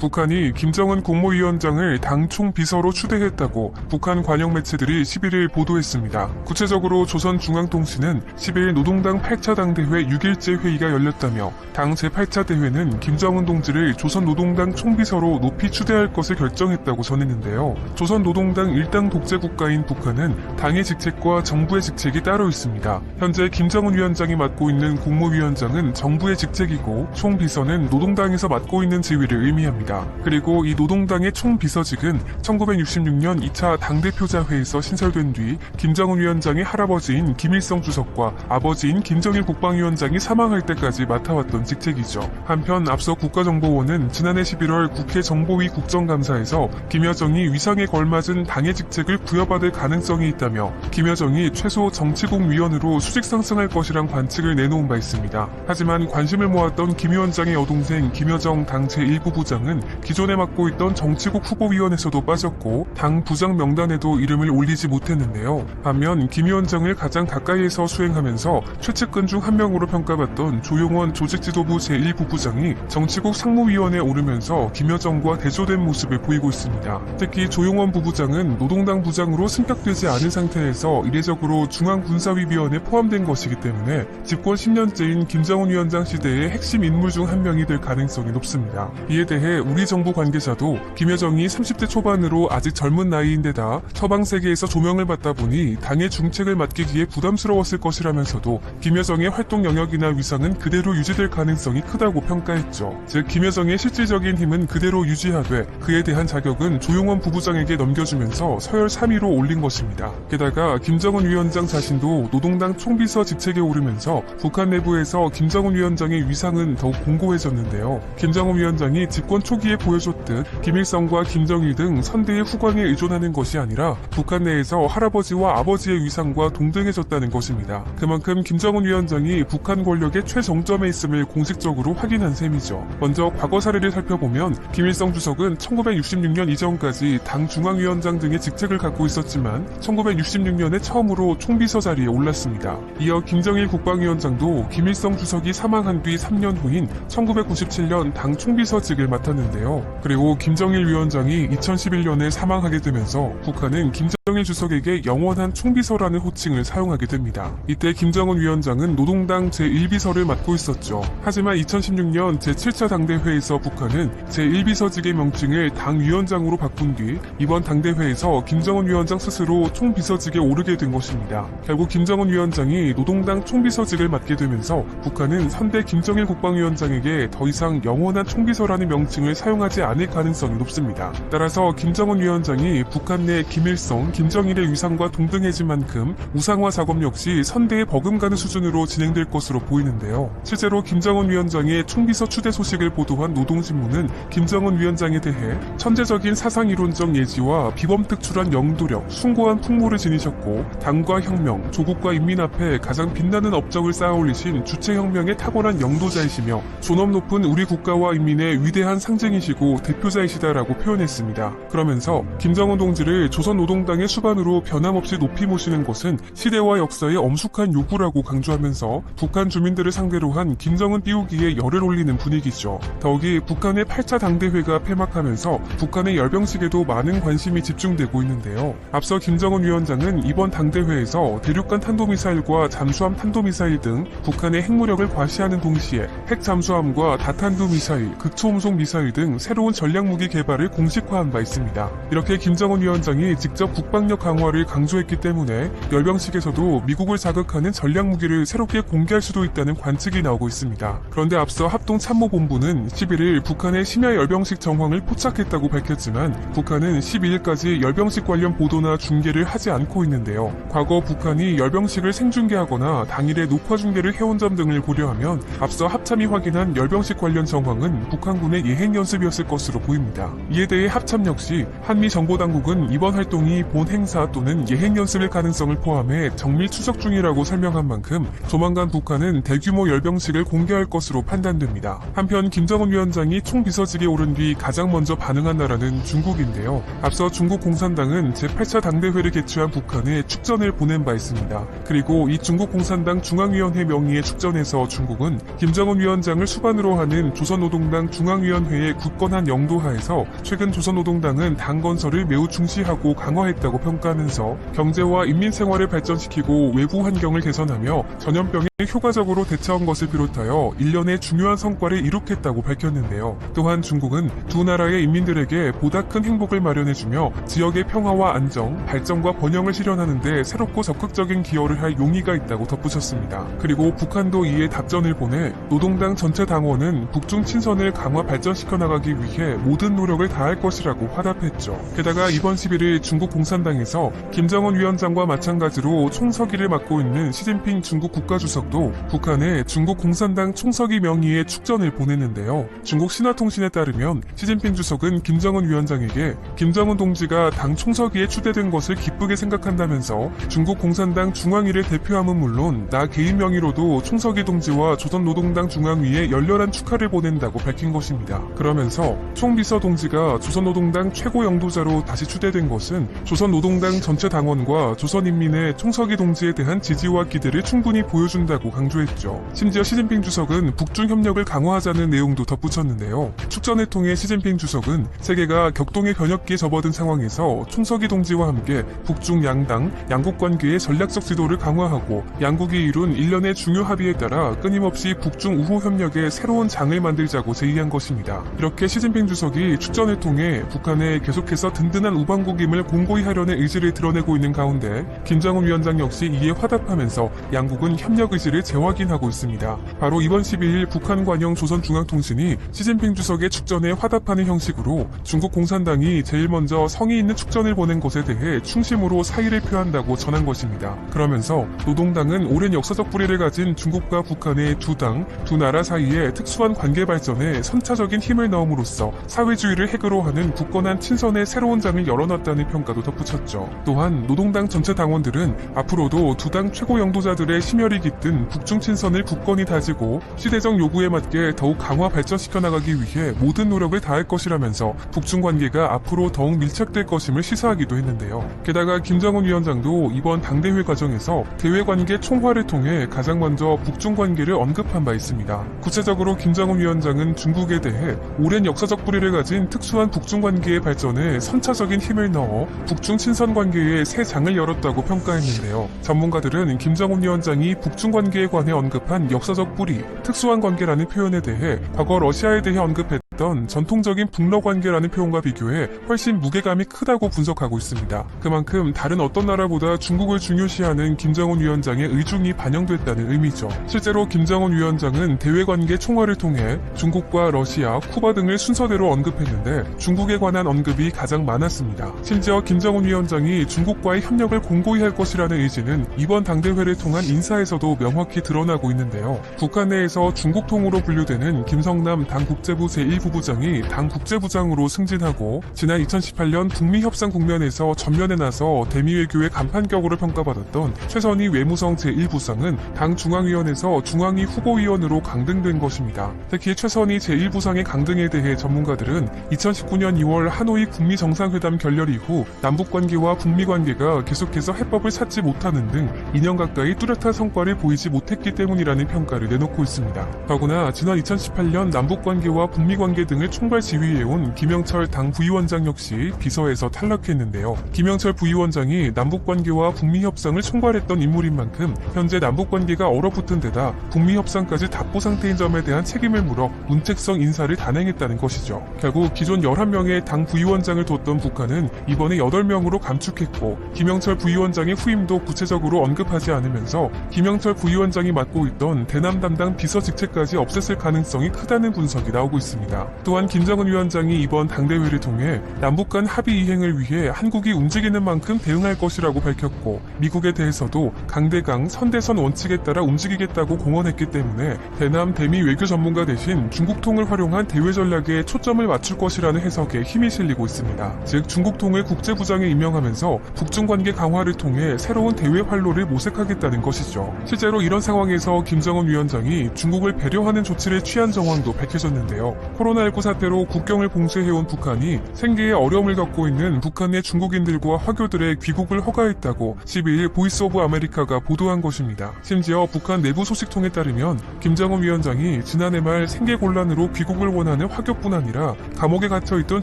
북한이 김정은 국무위원장을 당 총 비서로 추대했다고 북한 관영 매체들이 11일 보도했습니다. 구체적으로 조선중앙통신은 10일 노동당 8차 당대회 6일째 회의가 열렸다며 당 제8차 대회는 김정은 동지를 조선노동당 총비서로 높이 추대할 것을 결정했다고 전했는데요. 조선노동당 일당 독재 국가인 북한은 당의 직책과 정부의 직책이 따로 있습니다. 현재 김정은 위원장이 맡고 있는 국무위원장은 정부의 직책이고 총비서는 노동당에서 맡고 있는 지위를 의미합니다. 그리고 이 노동당의 총비서직은 1966년 2차 당대표자회에서 신설된 뒤 김정은 위원장의 할아버지인 김일성 주석과 아버지인 김정일 국방위원장이 사망할 때까지 맡아왔던 직책이죠. 한편 앞서 국가정보원은 지난해 11월 국회 정보위 국정감사에서 김여정이 위상에 걸맞은 당의 직책을 부여받을 가능성이 있다며 김여정이 최소 정치국 위원으로 수직 상승할 것이란 관측을 내놓은 바 있습니다. 하지만 관심을 모았던 김 위원장의 여동생 김여정 당 제1부 부장은 기존에 맡고 있던 정치국 후보위원회에서도 빠졌고 당 부장 명단에도 이름을 올리지 못했는데요. 반면 김 위원장을 가장 가까이에서 수행하면서 최측근 중 한 명으로 평가받던 조용원 조직지도부 제1부 부장이 정치국 상무위원회에 오르면서 김여정과 대조된 모습을 보이고 있습니다. 특히 조용원 부부장은 노동당 부장으로 승격되지 않은 상태에서 이례적으로 중앙군사위원회에 포함된 것이기 때문에 집권 10년째인 김정은 위원장 시대의 핵심 인물 중 한 명이 될 가능성이 높습니다. 이에 대해 우리 정부 관계자도 김여정이 30대 초반으로 아직 젊은 나이인데다 서방 세계에서 조명을 받다 보니 당의 중책을 맡기기에 부담스러웠을 것이라면서도 김여정의 활동 영역이나 위상은 그대로 유지될 가능성이 크다고 평가했죠. 즉 김여정의 실질적인 힘은 그대로 유지하되 그에 대한 자격은 조용원 부부장에게 넘겨주면서 서열 3위로 올린 것입니다. 게다가 김정은 위원장 자신도 노동당 총비서 직책에 오르면서 북한 내부에서 김정은 위원장의 위상은 더욱 공고해졌는데요. 김정은 위원장이 집권 초기 에 보여줬듯 김일성과 김정일 등 선대의 후광에 의존하는 것이 아니라 북한 내에서 할아버지와 아버지의 위상과 동등해졌다는 것입니다. 그만큼 김정은 위원장이 북한 권력의 최정점에 있음을 공식적으로 확인한 셈이죠. 먼저 과거 사례를 살펴보면 김일성 주석은 1966년 이전까지 당 중앙위원장 등의 직책을 갖고 있었지만 1966년에 처음으로 총비서 자리에 올랐습니다. 이어 김정일 국방위원장도 김일성 주석이 사망한 뒤 3년 후인 1997년 당 총비서직을 맡았는데 요. 그리고 김정일 위원장이 2011년에 사망하게 되면서 북한은 김정 일 주석에게 영원한 총비서라는 호칭을 사용하게 됩니다. 이때 김정은 위원장은 노동당 제1비서를 맡고 있었죠. 하지만 2016년 제7차 당대회에서 북한은 제1비서직의 명칭을 당 위원장으로 바꾼 뒤 이번 당대회에서 김정은 위원장 스스로 총비서직에 오르게 된 것입니다. 결국 김정은 위원장이 노동당 총비서직을 맡게 되면서 북한은 선대 김정일 국방위원장에게 더 이상 영원한 총비서라는 명칭을 사용하지 않을 가능성이 높습니다. 따라서 김정은 위원장이 북한 내 김일성, 김정일의 위상과 동등해진 만큼 우상화 작업 역시 선대에 버금가는 수준으로 진행될 것으로 보이는데요. 실제로 김정은 위원장의 총비서 추대 소식을 보도한 노동신문은 김정은 위원장에 대해 천재적인 사상이론적 예지와 비범특출한 영도력, 숭고한 풍모를 지니셨고 당과 혁명, 조국과 인민 앞에 가장 빛나는 업적을 쌓아올리신 주체혁명의 탁월한 영도자이시며 존엄 높은 우리 국가와 인민의 위대한 상징이시고 대표자이시다라고 표현했습니다. 그러면서 김정은 동지를 조선노동당의 수반으로 변함없이 높이 모시는 것은 시대와 역사의 엄숙한 요구라고 강조하면서 북한 주민들을 상대로 한 김정은 띄우기에 열을 올리는 분위기죠. 더욱이 북한의 8차 당대회가 폐막하면서 북한의 열병식에도 많은 관심이 집중되고 있는데요. 앞서 김정은 위원장은 이번 당대회에서 대륙간 탄도미사일과 잠수함 탄도미사일 등 북한의 핵무력을 과시하는 동시에 핵 잠수함과 다탄두 미사일, 극초음속 미사일 등 새로운 전략무기 개발을 공식화한 바 있습니다. 이렇게 김정은 위원장이 직접 국방력 강화를 강조했기 때문에 열병식에서도 미국을 자극하는 전략 무기를 새롭게 공개할 수도 있다는 관측이 나오고 있습니다. 그런데 앞서 합동참모본부는 11일 북한의 심야 열병식 정황을 포착했다고 밝혔지만 북한은 12일까지 열병식 관련 보도나 중계를 하지 않고 있는데요. 과거 북한이 열병식을 생중계하거나 당일에 녹화 중계를 해온 점 등을 고려하면 앞서 합참이 확인한 열병식 관련 정황은 북한군의 예행 연습이었을 것으로 보입니다. 이에 대해 합참 역시 한미 정보당국은 이번 활동이 본 행사 또는 예행 연습일 가능성을 포함해 정밀 추적 중이라고 설명한 만큼 조만간 북한은 대규모 열병식을 공개할 것으로 판단됩니다. 한편 김정은 위원장이 총비서직에 오른 뒤 가장 먼저 반응한 나라는 중국인데요. 앞서 중국 공산당은 제8차 당대회를 개최한 북한에 축전을 보낸 바 있습니다. 그리고 이 중국 공산당 중앙위원회 명의의 축전에서 중국은 김정은 위원장을 수반으로 하는 조선노동당 중앙위원회의 굳건한 영도하에서 최근 조선노동당은 당 건설을 매우 중시하고 강화했 다고 평가하면서 경제와 인민 생활을 발전시키고 외부 환경을 개선하며 전염병에 효과적으로 대처한 것을 비롯하여 일련의 중요한 성과를 이룩했다고 밝혔는데요. 또한 중국은 두 나라의 인민들에게 보다 큰 행복을 마련해주며 지역의 평화와 안정, 발전과 번영을 실현하는 데 새롭고 적극적인 기여를 할 용의가 있다고 덧붙였습니다. 그리고 북한도 이에 답전을 보내 노동당 전체 당원은 북중 친선을 강화 발전시켜 나가기 위해 모든 노력을 다할 것이라고 화답했죠. 게다가 이번 11일 중국 공산당에서 김정은 위원장과 마찬가지로 총서기를 맡고 있는 시진핑 중국 국가주석 도 북한에 중국 공산당 총서기 명의의 축전을 보냈는데요. 중국 신화통신에 따르면 시진핑 주석은 김정은 위원장에게 김정은 동지가 당 총서기에 추대된 것을 기쁘게 생각한다면서 중국 공산당 중앙위를 대표함은 물론 나 개인 명의로도 총서기 동지와 조선노동당 중앙위에 열렬한 축하를 보낸다고 밝힌 것입니다. 그러면서 총비서 동지가 조선노동당 최고 영도자로 다시 추대된 것은 조선노동당 전체 당원과 조선인민의 총서기 동지에 대한 지지와 기대를 충분히 보여준다고 강조했죠. 심지어 시진핑 주석은 북중 협력을 강화하자는 내용도 덧붙였는데요. 축전을 통해 시진핑 주석은 세계가 격동의 변혁기에 접어든 상황에서 총서기 동지와 함께 북중 양당, 양국 관계의 전략적 지도를 강화하고 양국이 이룬 일련의 중요 합의에 따라 끊임없이 북중 우호 협력의 새로운 장을 만들자고 제의한 것입니다. 이렇게 시진핑 주석이 축전을 통해 북한에 계속해서 든든한 우방국임을 공고히 하려는 의지를 드러내고 있는 가운데 김정은 위원장 역시 이에 화답하면서 양국은 협력 의지를 재확인하고 있습니다. 바로 이번 12일 북한 관영 조선중앙통신이 시진핑 주석의 축전에 화답하는 형식으로 중국 공산당이 제일 먼저 성의 있는 축전을 보낸 것에 대해 충심으로 사의를 표한다고 전한 것입니다. 그러면서 노동당은 오랜 역사적 뿌리를 가진 중국과 북한의 두 당, 두 나라 사이에 특수한 관계 발전에 선차적인 힘을 넣음으로써 사회주의를 핵으로 하는 굳건한 친선의 새로운 장을 열어놨다는 평가도 덧붙였죠. 또한 노동당 전체 당원들은 앞으로도 두 당 최고 영도자들의 심혈이 깃든 북중 친선을 굳건히 다지고 시대적 요구에 맞게 더욱 강화 발전시켜 나가기 위해 모든 노력을 다할 것이라면서 북중 관계가 앞으로 더욱 밀착될 것임을 시사하기도 했는데요. 게다가 김정은 위원장도 이번 당대회 과정에서 대외 관계 총화를 통해 가장 먼저 북중 관계를 언급한 바 있습니다. 구체적으로 김정은 위원장은 중국에 대해 오랜 역사적 뿌리를 가진 특수한 북중 관계의 발전에 선차적인 힘을 넣어 북중 친선 관계에 새 장을 열었다고 평가했는데요. 전문가들은 김정은 위원장이 북중 관 계에 관해 언급한 역사적 뿌리, 특수한 관계라는 표현에 대해 과거 러시아에 대해 언급했 던 전통적인 북러 관계라는 표현과 비교해 훨씬 무게감이 크다고 분석하고 있습니다. 그만큼 다른 어떤 나라보다 중국을 중요시하는 김정은 위원장의 의중이 반영됐다는 의미죠. 실제로 김정은 위원장은 대외 관계 총화를 통해 중국과 러시아, 쿠바 등을 순서대로 언급했는데 중국에 관한 언급이 가장 많았습니다. 심지어 김정은 위원장이 중국과의 협력을 공고히 할 것이라는 의지는 이번 당대회를 통한 인사에서도 명확히 드러나고 있는데요. 북한 내에서 중국통으로 분류되는 김성남 당 국제부 제1 부부장이 당 국제부장으로 승진하고 지난 2018년 북미 협상 국면에서 전면에 나서 대미 외교의 간판격으로 평가받았던 최선희 외무성 제1부상은 당 중앙위원회에서 중앙위 후보위원으로 강등된 것입니다. 특히 최선희 제1부상의 강등에 대해 전문가들은 2019년 2월 하노이 북미 정상회담 결렬 이후 남북 관계와 북미 관계가 계속해서 해법을 찾지 못하는 등 2년 가까이 뚜렷한 성과를 보이지 못했기 때문이라는 평가를 내놓고 있습니다. 더구나 지난 2018년 남북 관계와 북미 관계 등을 총괄 지휘해온 김영철 당 부위원장 역시 비서에서 탈락했는데요. 김영철 부위원장이 남북 관계와 북미 협상을 총괄했던 인물인 만큼 현재 남북 관계가 얼어붙은 데다 북미 협상까지 답보 상태인 점에 대한 책임을 물어 문책성 인사를 단행했다는 것이죠. 결국 기존 11명의 당 부위원장을 뒀던 북한은 이번에 8명으로 감축했고 김영철 부위원장의 후임도 구체적으로 언급하지 않으면서 김영철 부위원장이 맡고 있던 대남 담당 비서 직책까지 없앴을 가능성이 크다는 분석이 나오고 있습니다. 또한 김정은 위원장이 이번 당대회를 통해 남북 간 합의 이행을 위해 한국이 움직이는 만큼 대응할 것이라고 밝혔고 미국에 대해서도 강대강 선대선 원칙에 따라 움직이겠다고 공언했기 때문에 대남 대미 외교 전문가 대신 중국통을 활용한 대외 전략에 초점을 맞출 것이라는 해석에 힘이 실리고 있습니다. 즉 중국통을 국제부장에 임명하면서 북중 관계 강화를 통해 새로운 대외 활로를 모색하겠다는 것이죠. 실제로 이런 상황에서 김정은 위원장이 중국을 배려하는 조치를 취한 정황도 밝혀졌는데요. 코로 나19 사태로 국경을 봉쇄해온 북한이 생계에 어려움을 겪고 있는 북한의 중국인들과 화교들의 귀국을 허가했다고 12일 보이스 오브 아메리카가 보도한 것입니다. 심지어 북한 내부 소식통에 따르면 김정은 위원장이 지난해 말 생계 곤란으로 귀국을 원하는 화교뿐 아니라 감옥에 갇혀있던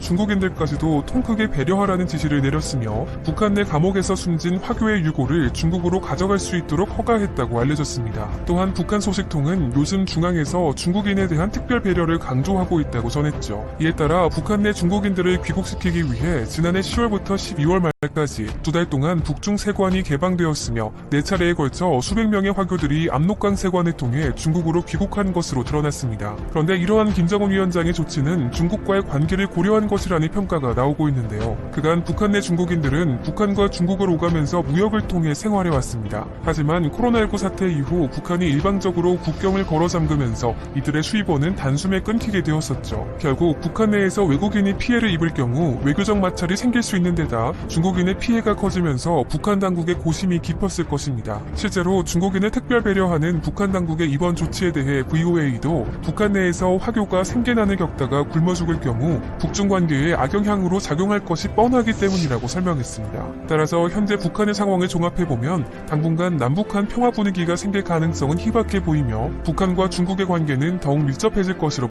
중국인들까지도 통 크게 배려하라는 지시를 내렸으며 북한 내 감옥에서 숨진 화교의 유고를 중국으로 가져갈 수 있도록 허가했다고 알려졌습니다. 또한 북한 소식통은 요즘 중앙에서 중국인에 대한 특별 배려를 강조하고 있다 고 전했죠. 이에 따라 북한 내 중국인들을 귀국시키기 위해 지난해 10월부터 12월 말 까지 두 달 동안 북중 세관이 개방되었으며 네 차례에 걸쳐 수백 명의 화교들이 압록강 세관을 통해 중국으로 귀국한 것으로 드러났습니다. 그런데 이러한 김정은 위원장의 조치는 중국과의 관계를 고려한 것이라는 평가가 나오고 있는데요. 그간 북한 내 중국인들은 북한과 중국을 오가면서 무역을 통해 생활해 왔습니다. 하지만 코로나19 사태 이후 북한이 일방적으로 국경을 걸어 잠그면서 이들의 수입원은 단숨에 끊기게 되었었죠. 결국 북한 내에서 외국인이 피해를 입을 경우 외교적 마찰이 생길 수 있는 데다 중국인의 피해가 커지면서 북한 당국의 고심이 깊었을 것입니다. 실제로 중국인을 특별 배려하는 북한 당국의 이번 조치에 대해 VOA도 북한 내에서 화교가 생계난을 겪다가 굶어 죽을 경우 북중 관계에 악영향으로 작용할 것이 뻔하기 때문이라고 설명했습니다. 따라서 현재 북한의 상황을 종합해보면 당분간 남북한 평화 분위기가 생길 가능성은 희박해 보이며 북한과 중국의 관계는 더욱 밀접해질 것으로